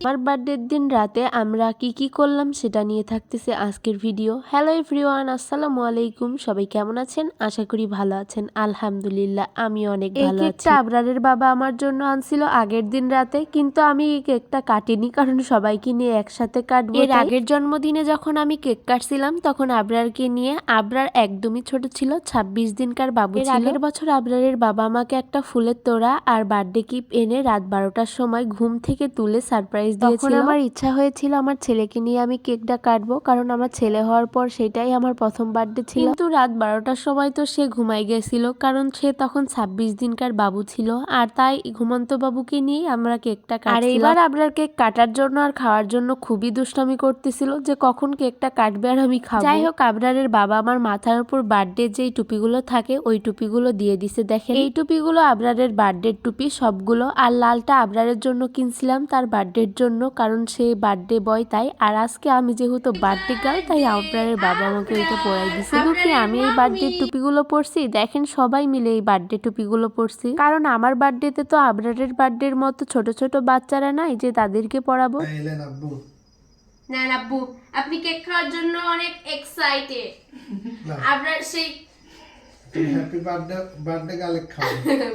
আমার বার্থডের দিন রাতে আমরা কি কি করলাম সেটা নিয়ে থাকতেছে আজকের ভিডিও হ্যালো এভরিওয়ান আসসালামু আলাইকুম। সবাই কেমন আছেন? আশা করি ভালো আছেন। আলহামদুলিল্লাহ আমি অনেক ভালো আছি। আবরারের বাবা আমার জন্য আনছিল আগের দিন রাতে কিন্তু আমি এই কেকটা কাটিনি কারণ সবাইকে নিয়ে একসাথে কাটবো এর আগের জন্মদিনে যখন আমি কেক কাটছিলাম তখন আবরারকে নিয়ে আবরার একদমই ছোট ছিল ২৬ দিনকার বাবু ছিল। আগের আগের বছর আবরারের বাবা আমাকে একটা ফুলের তোড়া আর বার্থডে কিপ এনে রাত বারোটার সময় ঘুম থেকে তুলে সারপ্রাইজ তখন দিয়েছিল। আমার ইচ্ছা হয়েছিল আমার ছেলেকে নিয়ে আমি কেকটা কাটবো কারণ আমার ছেলে হওয়ার পর সেটাই আমার প্রথম বার্থডে ছিল। কিন্তু রাত বারোটার সময় তো সে ঘুমাই গেছিল কারণ সে তখন ছাব্বিশ দিনকার বাবু ছিল আর তাই ঘুমন্ত বাবুকে নিয়ে আমরা কেকটা আর এবার আপনার কেক কাটার জন্য আর খাওয়ার জন্য খুবই দুষ্টামি করতেছিল যে কখন কেকটা কাটবে আর আমি খাব। যাই হোক আবরারের বাবা আমার মাথার উপর বার্থডে যেই টুপিগুলো থাকে ওই টুপিগুলো দিয়ে দিছে দেখেন। এই টুপিগুলো আবরারের বার্থডের টুপি সবগুলো। আর লালটা আবরারের জন্য কিনছিলাম তার বার্থডের জন্য কারণ সে বার্থডে বয় তাই। আর আজকে আমি যেহেতু বার্থডে গার্ল তাই আবরারের বাবা আমাকে ওইটা পরাই দিছে। কি আমি এই বার্থডে টুপিগুলো পরছি। দেখেন সবাই মিলে এই বার্থডে টুপিগুলো পরছি। কারণ আমার বার্থডেতে তো আবরারের বার্থডের মতো ছোট ছোট বাচ্চারা নাই যে তাদেরকে পড়াবো না আব্বু আপনি কেক খাওয়ার জন্য অনেক এক্সাইটেড আপনার সেই হ্যাপি বার্থডে বার্থডে গালে খাও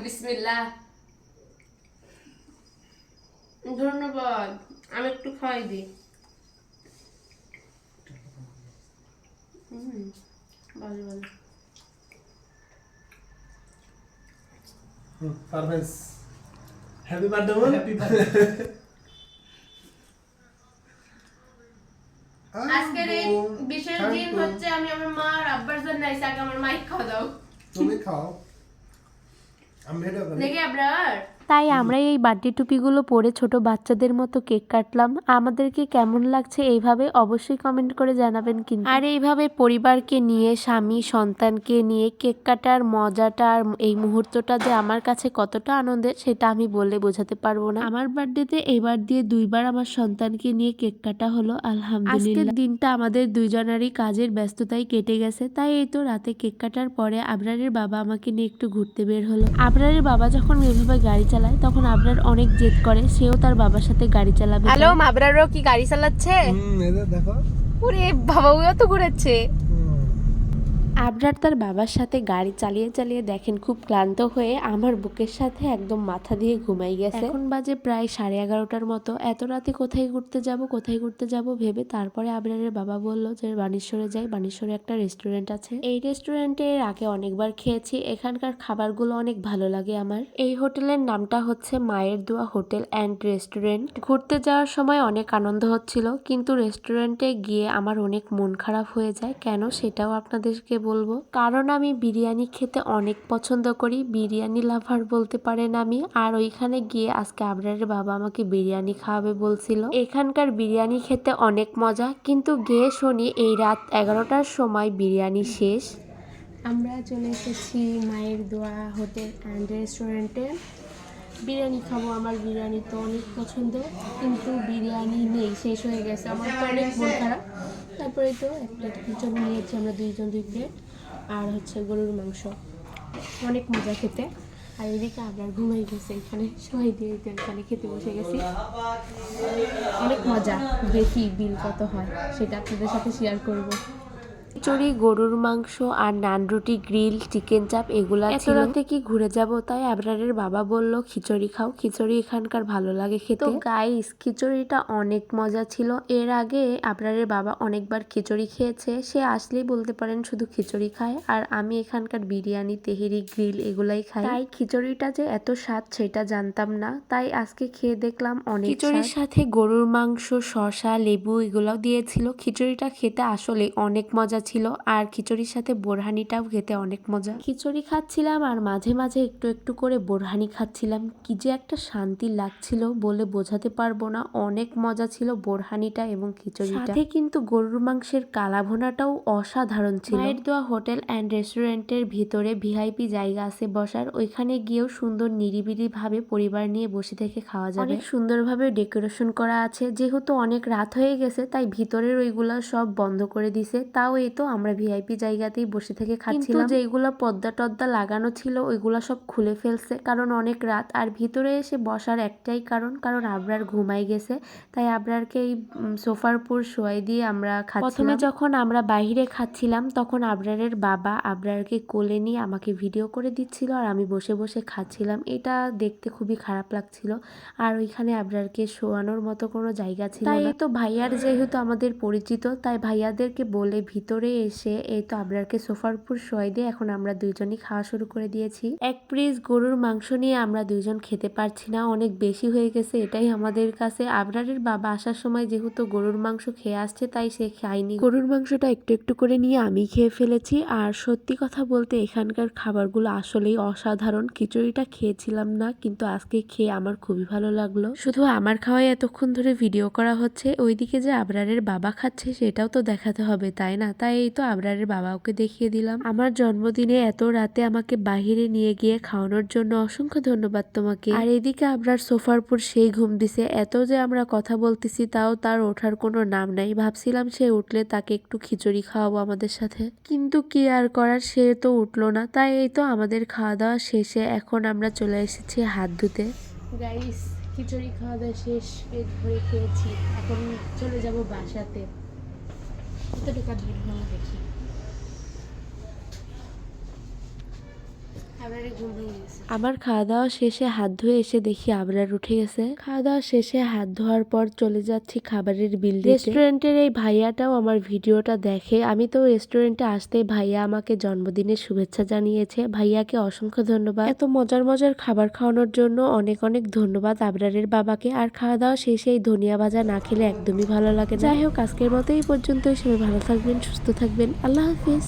বিসমিল্লাহ। ধন্যবাদ আমি একটু খাওয়াই দিই হুম, ভালো ভালো পারভেজ হ্যাপি বার্থডে বল হ্যাপি বার্থডে আজকের এই বিশেষ দিন হচ্ছে আমি আমার মা আর আব্বার জন্য আইসি আমার মাইক খাওয়া দাও। তুমি খাও। আমি ভিডিও করি দেখি আব্রার। তাই আমরা এই বার্থডে টুপিগুলো পরে ছোট বাচ্চাদের মতো কেক কাটলাম। আমাদেরকে কেমন লাগছে এইভাবে অবশ্যই কমেন্ট করে জানাবেন কিন্তু। আর এইভাবে পরিবারকে নিয়ে স্বামী সন্তানকে নিয়ে কেক কাটার মজাটা আর এই মুহূর্তটা যে আমার কাছে কতটা আনন্দের সেটা আমি বলে বোঝাতে পারব না। আমার বার্থডেতে এবার দিয়ে দুইবার আমার সন্তানকে নিয়ে কেক কাটা হলো আলহামদুলিল্লাহ। আজকের দিনটা আমাদের দুইজনেরই কাজের ব্যস্ততায় কেটে গেছে তাই এই তো রাতে কেক কাটার পরে আবরারের বাবা আমাকে নিয়ে একটু ঘুরতে বের হলো। আবরারের বাবা যখন এভাবে গাড়ি চালায় তখন আবরার অনেক জেদ করে সেও তার বাবার সাথে গাড়ি চালাবে। হ্যালো মাবরারও কি গাড়ি চালাচ্ছে? হুম এই দেখো। ওরে বাবা ওও তো ঘুরেছে। আবরার তার বাবার সাথে গাড়ি চালিয়ে চালিয়ে দেখেন খুব ক্লান্ত হয়ে আমার বুকের সাথে একদম মাথা দিয়ে ঘুমাই গেছে। এখন বাজে প্রায় সাড়ে এগারোটার মতো। এত রাতে কোথায় ঘুরতে যাব কোথায় ঘুরতে যাব ভেবে তারপরে আবরারের বাবা বলল যে বানেশ্বরে যাই বানেশ্বরে একটা রেস্টুরেন্ট আছে। এই রেস্টুরেন্টে এর আগে অনেকবার খেয়েছি এখানকার খাবারগুলো অনেক ভালো লাগে আমার। এই হোটেলের নামটা হচ্ছে মায়ের দোয়া হোটেল অ্যান্ড রেস্টুরেন্ট। ঘুরতে যাওয়ার সময় অনেক আনন্দ হচ্ছিল কিন্তু রেস্টুরেন্টে গিয়ে আমার অনেক মন খারাপ হয়ে যায়। কেন সেটাও আপনাদেরকে বলব? কারণ আমি বিরিয়ানি খেতে অনেক পছন্দ করি। বিরিয়ানি লাভার বলতে পারেন আমি। আর ওইখানে গিয়ে আজকে আবরারের বাবা আমাকে বিরিয়ানি খাওয়াবে বলছিল। এখানকার বিরিয়ানি খেতে অনেক মজা। কিন্তু গিয়ে শুনি এই রাত এগারোটার সময় বিরিয়ানি শেষ। আমরা চলে এসেছি মায়ের দোয়া হোটেল অ্যান্ড রেস্টুরেন্টে। বিরিয়ানি খাব, আমার বিরিয়ানি তো অনেক পছন্দ। কিন্তু বিরিয়ানি নেই, শেষ হয়ে গেছে। আমার তো অনেক মন খারাপ। তারপরে তো এক প্লেট খিচুড়ি নিয়েছি আমরা দুইজন দুই প্লেট আর হচ্ছে গরুর মাংস। অনেক মজা খেতে। আর এদিকে আমরা ঘুমাই গেছে, এখানে সবাই দিয়ে এখানে খেতে বসে গেছি। অনেক মজা, দেখি বিল কত হয়, সেটা আপনাদের সাথে শেয়ার করব। খিচুড়ি গরুর মাংস আর নান রুটি গ্রিল চিকেন চাপ এগুলা এত রাতে কি ঘুরে যাব তাই আবরারের বাবা বলল খিচুড়ি খাও খিচুড়ি এখানকার ভালো লাগে খেতে। তো গাইস খিচুড়িটা অনেক মজা ছিল। এর আগে আবরারের বাবা অনেকবার খিচুড়ি খেয়েছে। সে আসলেই বলতে পারেন শুধু খিচুড়ি খায়। আর আমি এখানকার বিরিয়ানি তেহেরি গ্রিল এগুলাই খাই। তাই খিচুড়িটা যে এত স্বাদ সেটা জানতাম না। তাই আজকে খেয়ে দেখলাম অনেক খিচুড়ির সাথে গরুর মাংস শসা লেবু এগুলাও দিয়েছিল। খিচুড়িটা খেতে আসলে অনেক মজা ছিল আর খিচুড়ির সাথে বোরহানিটাও খেতে অনেক মজা। খিচুড়ি খাচ্ছিলাম আর মাঝে মাঝে একটু একটু করে বোরহানি খাচ্ছিলাম। কি যে একটা শান্তি লাগছিল বলে বোঝাতে পারব না। অনেক মজা ছিল বোরহানিটা এবং খিচুড়িটা। সাথে কিন্তু গরুর মাংসের কালাভোনাটাও অসাধারণ ছিল। মায়ের দোয়া হোটেল অ্যান্ড রেস্টুরেন্টের ভিতরে ভিআইপি জায়গা আছে বসার। ওইখানে গিয়েও সুন্দর নিরিবিলি ভাবে পরিবার নিয়ে বসে থেকে খাওয়া যাবে। অনেক সুন্দরভাবে ডেকোরেশন করা আছে। যেহেতু অনেক রাত হয়ে গেছে তাই ভিতরের ওইগুলা সব বন্ধ করে দিছে। তাও এই তো আমরা ভিআইপি জায়গাতেই বসে থেকে খাচ্ছিলাম। যেগুলো পদ্মা টদ্দা লাগানো ছিল ওইগুলো সব খুলে ফেলছে। কারণ অনেক রাত আর ভিতরে এসে বসার একটাই কারণ কারণ আবরার ঘুমাই গেছে। তাই আবরারকে এই সোফার উপর শোয়াই দিয়ে আমরা প্রথমে যখন আমরা বাইরে খাচ্ছিলাম তখন আবরারের বাবা আবরারকে কোলে নিয়ে আমাকে ভিডিও করে দিচ্ছিল আর আমি বসে বসে খাচ্ছিলাম। এটা দেখতে খুবই খারাপ লাগছিল। আর ওইখানে আবরারকে শোয়ানোর মতো কোনো জায়গা ছিল তাই তো ভাইয়ার যেহেতু আমাদের পরিচিত তাই ভাইয়াদেরকে বলে ভিতরে এসে এই তো আবরারকে সোফার উপর শোয়াই দিয়ে এখন আমরা দুইজনই খাওয়া শুরু করে দিয়েছি। এক পিস গরুর মাংস নিয়ে আমরা দুইজন খেতে পারছি না, অনেক বেশি হয়ে গেছে, এটাই আমাদের কাছে। আবরারের বাবা আসার সময় যেহেতু গরুর মাংস খেয়ে আসছে, তাই সে খায়নি। গরুর মাংসটা একটু একটু করে নিয়ে আমি খেয়ে ফেলেছি, আর সত্যি কথা বলতে এখানকার খাবারগুলো আসলেই অসাধারণ। খিচুড়িটা খেয়েছিলাম না, কিন্তু আজকে খেয়ে আমার খুবই ভালো লাগল। শুধু আমার খাওয়াই এতক্ষণ ধরে ভিডিও করা হচ্ছে, ওইদিকে যে আবরারের বাবা খাচ্ছে সেটাও তো দেখাতে হবে, তাই না? তাই এই তো আবরারের বাবাকে দেখিয়ে দিলাম। আমার জন্মদিনে এত রাতে আমাকে বাহিরে নিয়ে গিয়ে খাওয়ানোর জন্য অসংখ্য ধন্যবাদ তোমাকে। আর এদিকে আবরার সোফার উপর সেই ঘুম দিছে। এত যে আমরা কথা বলতেছি তাও তার ওঠার কোনো নাম নাই। ভাবছিলাম সে উঠলে তাকে একটু খিচুড়ি খাওয়াবো আমাদের সাথে। কিন্তু কি আর করার সে তো উঠল না। তাই এই তো আমাদের খাওয়া দাওয়া শেষে এখন আমরা চলে এসেছি হাত ধুতে। গাইস খিচুড়ি খাওয়া দাওয়া শেষ পেট ভরে খেয়েছি। এখন চলে যাব বাসাতে। কত টাকা ভিড় হলো দেখি আবারে ঘুম ভেঙে গেছে আমার খাওয়া দাওয়া শেষে হাত ধুয়ে এসে দেখি আবরার উঠে গেছে। খাওয়া দাওয়া শেষে হাত ধোয়ার পর চলে যাচ্ছি খাবারের বিল রেস্টুরেন্টের এই ভাইয়াটাও আমার ভিডিওটা দেখে। আমি তো রেস্টুরেন্টে আসতে ভাইয়া আমাকে জন্মদিনের শুভেচ্ছা জানিয়েছে। ভাইয়াকে অসংখ্য ধন্যবাদ। এত মজার মজার খাবার খাওয়ানোর জন্য অনেক অনেক ধন্যবাদ আবরারের বাবাকে। আর খাওয়া দাওয়া শেষে এই ধনিয়া ভাজা না খেলে একদমই ভালো লাগে যাই হোক, আজকের মতো এই পর্যন্তই। সবাই ভালো থাকবেন, সুস্থ থাকবেন। আল্লাহ হাফিজ।